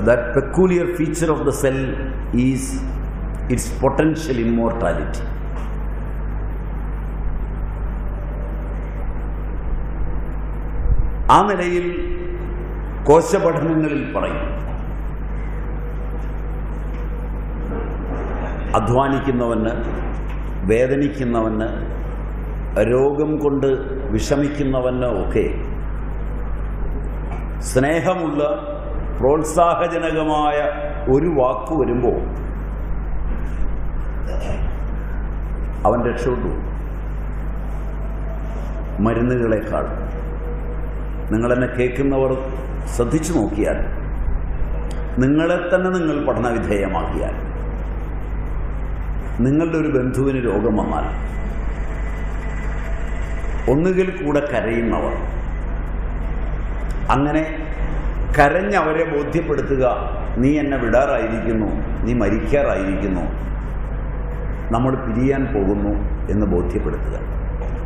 that peculiar feature of the cell is its potential immortality. ആ നിലയിൽ കോശപഠനങ്ങളിൽ പറയും അധ്വാനിക്കുന്നവന് വേദനിക്കുന്നവന് രോഗം കൊണ്ട് വിഷമിക്കുന്നവന് ഒക്കെ സ്നേഹമുള്ള പ്രോത്സാഹജനകമായ ഒരു വാക്ക് വരുമ്പോൾ അവൻ രക്ഷപ്പെട്ടു. മരുന്നുകളെക്കാൾ. നിങ്ങളെന്നെ കേൾക്കുന്നവർ ശ്രദ്ധിച്ചു നോക്കിയാൽ നിങ്ങളെ തന്നെ നിങ്ങൾ പഠനവിധേയമാക്കിയാൽ നിങ്ങളുടെ ഒരു ബന്ധുവിന് രോഗം വന്നാൽ ഒന്നുകിൽ കൂടെ കരയുന്നവർ അങ്ങനെ കരഞ്ഞവരെ ബോധ്യപ്പെടുത്തുക. നീ എന്നെ വിടാറായിരിക്കുന്നു. നീ മരിക്കാറായിരിക്കുന്നു. നമ്മൾ പിരിയാൻ പോകുന്നു എന്ന് ബോധ്യപ്പെടുത്തുക.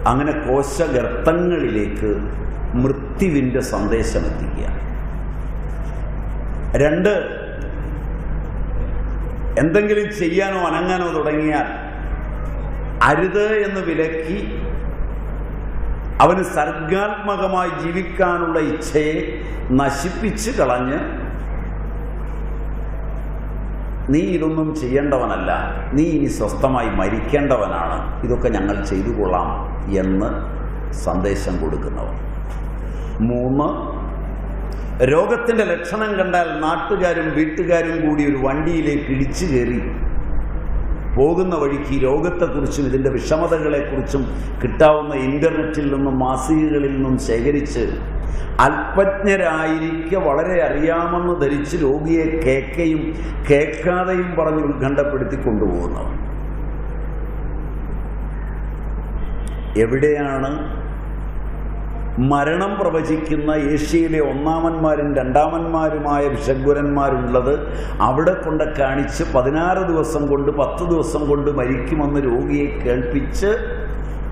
അങ്ങനെ കോശഗർത്തങ്ങളിലേക്ക് മൃത്യുവിന്റെ സന്ദേശം എത്തിക്കുക. രണ്ട് എന്തെങ്കിലും ചെയ്യാനോ അനങ്ങാനോ തുടങ്ങിയാൽ അരുത് എന്ന് വിലക്കി അവന് സർഗാത്മകമായി ജീവിക്കാനുള്ള ഇച്ഛയെ നശിപ്പിച്ച് കളഞ്ഞ് നീ ഇതൊന്നും ചെയ്യേണ്ടവനല്ല. നീ ഇനി സ്വസ്ഥമായി മരിക്കേണ്ടവനാണ്. ഇതൊക്കെ ഞങ്ങൾ ചെയ്തു കൊള്ളാം എന്ന് സന്ദേശം കൊടുക്കുന്നവർ മൂന്ന് രോഗത്തിന്റെ ലക്ഷണം കണ്ടാൽ നാട്ടുകാരും വീട്ടുകാരും കൂടി ഒരു വണ്ടിയിലേക്ക് ഇടിച്ചു കയറി. പോകുന്ന വഴിക്ക് ഈ രോഗത്തെക്കുറിച്ചും ഇതിന്റെ വിഷമതകളെക്കുറിച്ചും കിട്ടാവുന്ന ഇന്റർനെറ്റിൽ നിന്നും മാസികകളിൽ നിന്നും ശേഖരിച്ച് അല്പജ്ഞരായിരിക്കെ വളരെ അറിയാമെന്ന് ധരിച്ച് രോഗിയെ കേക്കയും കേൾക്കാതെയും പറഞ്ഞ് ഉത്കണ്ഠപ്പെടുത്തി കൊണ്ടുപോകുന്നവർ. എവിടെയാണ് മരണം പ്രവചിക്കുന്ന ഏഷ്യയിലെ ഒന്നാമന്മാരും രണ്ടാമന്മാരുമായ വിഷഗ്വരന്മാരുള്ളത് അവിടെ കൊണ്ട് കാണിച്ച് പതിനാറ് ദിവസം കൊണ്ട് പത്ത് ദിവസം കൊണ്ട് മരിക്കുമെന്ന് രോഗിയെ കേൾപ്പിച്ച്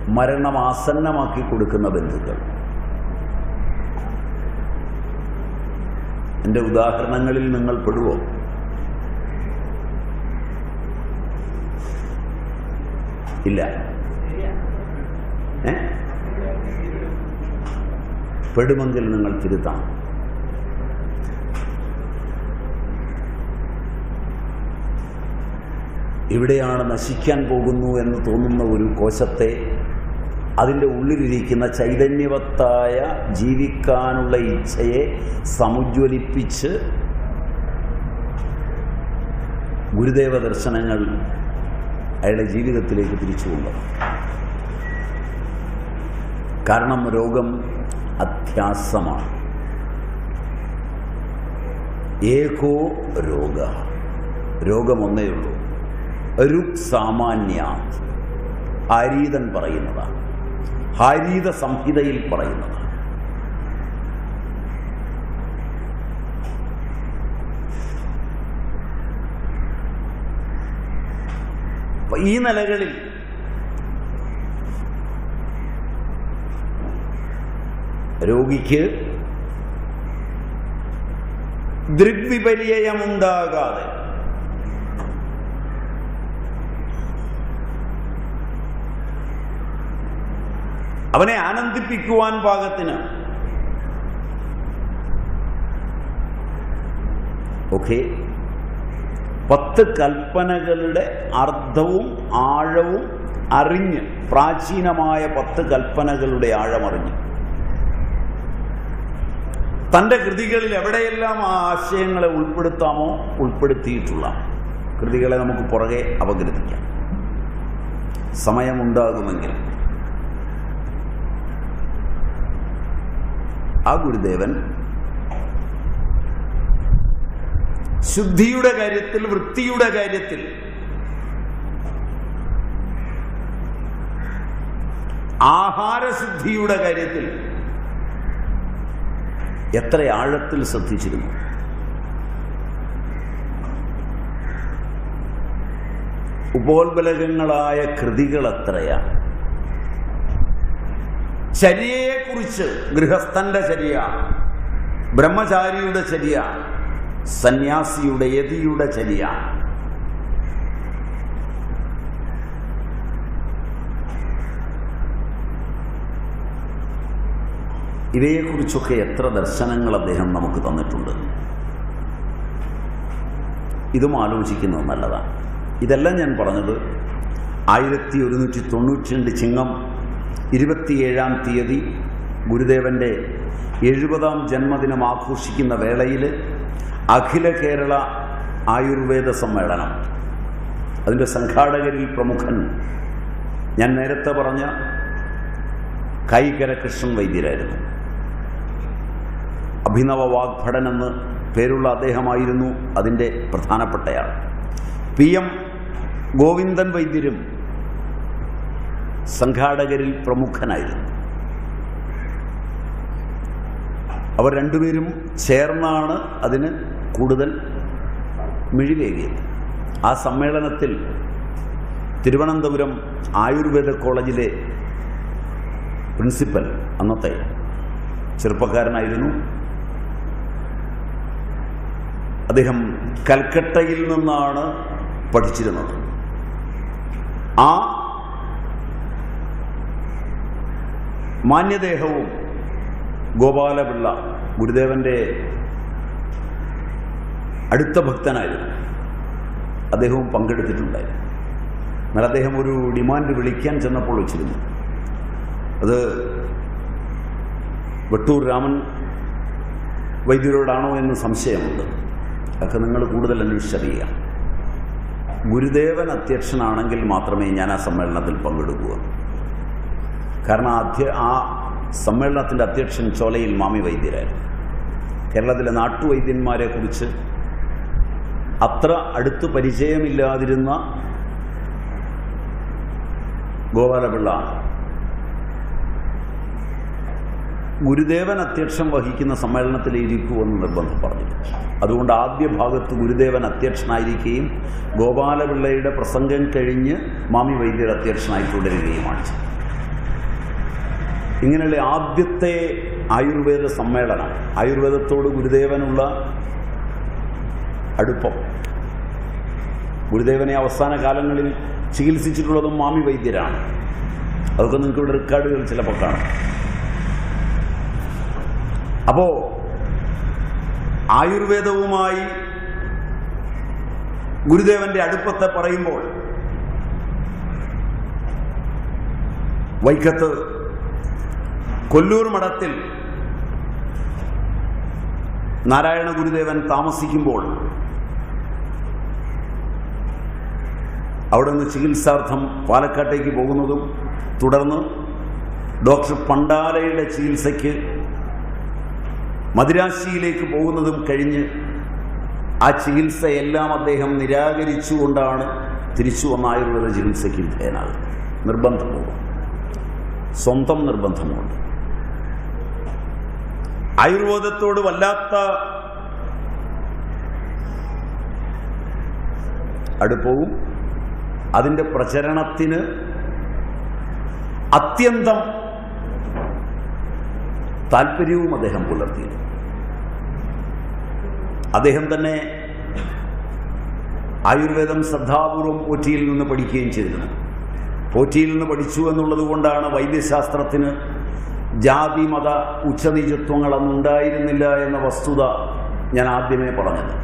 മരണം ആസന്നമാക്കി കൊടുക്കുന്ന ബന്ധുക്കൾ. എന്റെ ഉദാഹരണങ്ങളിൽ നിങ്ങൾ പെടുവോ? ഇല്ല. ഏ? പെടുമെങ്കിൽ നിങ്ങൾ തിരുത്താം. ഇവിടെയാണ് നശിക്കാൻ പോകുന്നു എന്ന് തോന്നുന്ന ഒരു കോശത്തെ അതിന്റെ ഉള്ളിലിരിക്കുന്ന ചൈതന്യവത്തായ ജീവിക്കാനുള്ള ഇച്ഛയെ സമുജ്വലിപ്പിച്ച് ഗുരുദേവ ദർശനങ്ങൾ അയാളുടെ ജീവിതത്തിലേക്ക് തിരിച്ചു കൊണ്ടുവന്നു. കാരണം രോഗം അധ്യാസമാണ്. ഏകോ രോഗ. രോഗമൊന്നേ ഉള്ളൂ. രുക് സാമാന്യ ഹരീതൻ പറയുന്നതാണ്. ഹരീത സംഹിതയിൽ പറയുന്നതാണ്. ഈ നിലകളിൽ രോഗിക്ക് ദൃഗ്വിപര്യമുണ്ടാകാതെ അവനെ ആനന്ദിപ്പിക്കുവാൻ പാകത്തിന് ഓക്കെ. പത്ത് കൽപ്പനകളുടെ അർത്ഥവും ആഴവും അറിഞ്ഞ് പ്രാചീനമായ പത്ത് കൽപ്പനകളുടെ ആഴമറിഞ്ഞ്. തന്റെ കൃതികളിൽ എവിടെയെല്ലാം ആ ആശയങ്ങളെ ഉൾപ്പെടുത്താമോ ഉൾപ്പെടുത്തിയിട്ടുള്ള കൃതികളെ നമുക്ക് പുറകെ അപഗ്രഥിക്കാം. സമയമുണ്ടാകുമെങ്കിൽ ആ ഗുരുദേവൻ ശുദ്ധിയുടെ കാര്യത്തിൽ വൃത്തിയുടെ കാര്യത്തിൽ ആഹാരശുദ്ധിയുടെ കാര്യത്തിൽ എത്ര ആഴത്തിൽ ശ്രദ്ധിച്ചിരുന്നു? ഉപോത്ബലകങ്ങളായ കൃതികൾ എത്രയാണ് ചര്യയെക്കുറിച്ച് ഗൃഹസ്ഥന്റെ ചര്യ ബ്രഹ്മചാരിയുടെ ചര്യ സന്യാസിയുടെ യതിയുടെ ചര്യ ഇവയെക്കുറിച്ചൊക്കെ എത്ര ദർശനങ്ങൾ അദ്ദേഹം നമുക്ക് തന്നിട്ടുണ്ട്? ഇതും ആലോചിക്കുന്നത് നല്ലതാണ്. ഇതെല്ലാം ഞാൻ പറഞ്ഞത് ആയിരത്തി ഒരുന്നൂറ്റി തൊണ്ണൂറ്റി രണ്ട് ചിങ്ങം ഇരുപത്തിയേഴാം തീയതി ഗുരുദേവന്റെ എഴുപതാം ജന്മദിനം ആഘോഷിക്കുന്ന വേളയിൽ അഖില കേരള ആയുർവേദ സമ്മേളനം. അതിന്റെ സംഘാടകരിൽ പ്രമുഖൻ ഞാൻ നേരത്തെ പറഞ്ഞ കൈകര കൃഷ്ണൻ വൈദ്യരായിരുന്നു. അഭിനവ വാഗ്ഭടൻ എന്ന് പേരുള്ള അദ്ദേഹമായിരുന്നു അതിന്റെ പ്രധാനപ്പെട്ടയാൾ. പി എം ഗോവിന്ദൻ വൈദ്യരും സംഘാടകരിൽ പ്രമുഖനായിരുന്നു. അവർ രണ്ടുപേരും ചേർന്നാണ് അതിന് കൂടുതൽ മിഴിവേകിയത്. ആ സമ്മേളനത്തിൽ തിരുവനന്തപുരം ആയുർവേദ കോളേജിലെ പ്രിൻസിപ്പൽ അന്നത്തെ ചെറുപ്പക്കാരനായിരുന്നു. അദ്ദേഹം കൽക്കട്ടയിൽ നിന്നാണ് പഠിച്ചിരുന്നത്. ആ മാന്യദേഹവും ഗോപാലപിള്ള ഗുരുദേവന്റെ അടുത്ത ഭക്തനായിരുന്നു. അദ്ദേഹവും പങ്കെടുത്തിട്ടുണ്ടായിരുന്നു. എന്നാൽ അദ്ദേഹം ഒരു ഡിമാൻഡ് വിളിക്കാൻ ചെന്നപ്പോൾ വെച്ചിരുന്നു. അത് വെട്ടൂർ രാമൻ വൈദ്യരോടാണോ എന്ന് സംശയമുണ്ട്. അതൊക്കെ നിങ്ങൾ കൂടുതൽ അന്വേഷിച്ചറിയുക ഗുരുദേവൻ അധ്യക്ഷനാണെങ്കിൽ മാത്രമേ ഞാൻ ആ സമ്മേളനത്തിൽ പങ്കെടുക്കുക കാരണം അധ്യ ആ സമ്മേളനത്തിന്റെ അധ്യക്ഷൻ ചോലയിൽ മാമി വൈദ്യരായിരുന്നു. കേരളത്തിലെ നാട്ടുവൈദ്യന്മാരെ കുറിച്ച് അത്ര അടുത്ത് പരിചയമില്ലാതിരുന്ന ഗോപാലപിള്ള ഗുരുദേവൻ അധ്യക്ഷം വഹിക്കുന്ന സമ്മേളനത്തിൽ ഇരിക്കുമെന്ന് നിർബന്ധം പറഞ്ഞിട്ടുണ്ട്. അതുകൊണ്ട് ആദ്യ ഭാഗത്ത് ഗുരുദേവൻ അധ്യക്ഷനായിരിക്കുകയും ഗോപാലപിള്ളയുടെ പ്രസംഗം കഴിഞ്ഞ് മാമി വൈദ്യർ അധ്യക്ഷനായി തുടരുകയുമാണ്. ഇങ്ങനെയുള്ള ആദ്യത്തെ ആയുർവേദ സമ്മേളനം ആയുർവേദത്തോട് ഗുരുദേവനുള്ള അടുപ്പം. ഗുരുദേവനെ അവസാന കാലങ്ങളിൽ ചികിത്സിച്ചിട്ടുള്ളതും മാമി വൈദ്യരാണ്. അതൊക്കെ നിങ്ങൾക്ക് ഇവിടെ റെക്കോർഡുകൾ ചിലപ്പോൾ കാണാം. അപ്പോ ആയുർവേദവുമായി ഗുരുദേവന്റെ അടുപ്പത്തെ പറയുമ്പോൾ വൈക്കത്ത് കൊല്ലൂർ മഠത്തിൽ നാരായണ ഗുരുദേവൻ താമസിക്കുമ്പോൾ അവിടെ നിന്ന് ചികിത്സാർത്ഥം പാലക്കാട്ടേക്ക് പോകുന്നതും തുടർന്ന് ഡോക്ടർ പണ്ടാലയുടെ ചികിത്സയ്ക്ക് മദിരാശിയിലേക്ക് പോകുന്നതും കഴിഞ്ഞ് ആ ചികിത്സയെല്ലാം അദ്ദേഹം നിരാകരിച്ചുകൊണ്ടാണ് തിരിച്ചു വന്ന ആയുർവേദ ചികിത്സയ്ക്ക് വിധേയനാകുന്നത് നിർബന്ധപൂർവം. സ്വന്തം നിർബന്ധമുണ്ട്. ആയുർവേദത്തോട് വല്ലാത്ത അടുപ്പവും അതിന്റെ പ്രചരണത്തിന് അത്യന്തം താല്പര്യവും അദ്ദേഹം പുലർത്തിയിരുന്നു. അദ്ദേഹം തന്നെ ആയുർവേദം ശ്രദ്ധാപൂർവം പോറ്റിയിൽ നിന്ന് പഠിക്കുകയും ചെയ്തിരുന്നു പോറ്റിയിൽ നിന്ന് പഠിച്ചു എന്നുള്ളത് കൊണ്ടാണ് വൈദ്യശാസ്ത്രത്തിന് ജാതി മത ഉച്ചനീചത്വങ്ങളൊന്നും ഉണ്ടായിരുന്നില്ല എന്ന വസ്തുത ഞാൻ ആദ്യമേ പറഞ്ഞത്.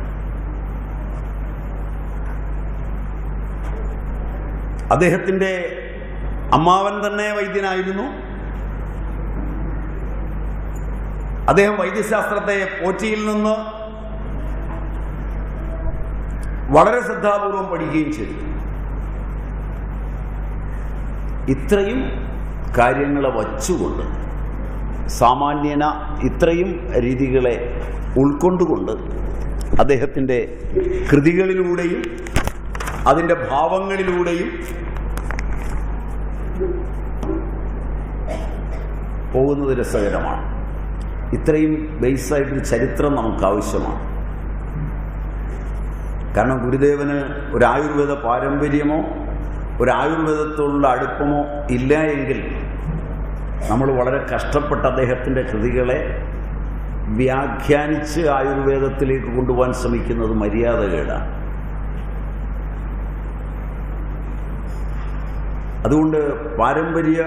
അദ്ദേഹത്തിന്റെ അമ്മാവൻ തന്നെ വൈദ്യനായിരുന്നു. അദ്ദേഹം വൈദ്യശാസ്ത്രത്തെ പോറ്റിയിൽ നിന്ന് വളരെ ശ്രദ്ധാപൂർവം പഠിക്കുകയും ചെയ്തു. ഇത്രയും കാര്യങ്ങളെ വച്ചുകൊണ്ട് സാമാന്യന ഇത്രയും രീതികളെ ഉൾക്കൊണ്ടുകൊണ്ട് അദ്ദേഹത്തിന്റെ കൃതികളിലൂടെയും അതിന്റെ ഭാവങ്ങളിലൂടെയും പോകുന്നത് രസകരമാണ്. ഇത്രയും ബേസായിട്ടൊരു ചരിത്രം നമുക്ക് ആവശ്യമാണ് കാരണം ഗുരുദേവന് ഒരു ആയുർവേദ പാരമ്പര്യമോ ഒരു ആയുർവേദത്തോടുള്ള അടുപ്പമോ ഇല്ല എങ്കിൽ നമ്മൾ വളരെ കഷ്ടപ്പെട്ട് അദ്ദേഹത്തിന്റെ കൃതികളെ വ്യാഖ്യാനിച്ച് ആയുർവേദത്തിലേക്ക് കൊണ്ടുപോകാൻ ശ്രമിക്കുന്നത് മര്യാദകേടാണ് അതുകൊണ്ട് പാരമ്പര്യ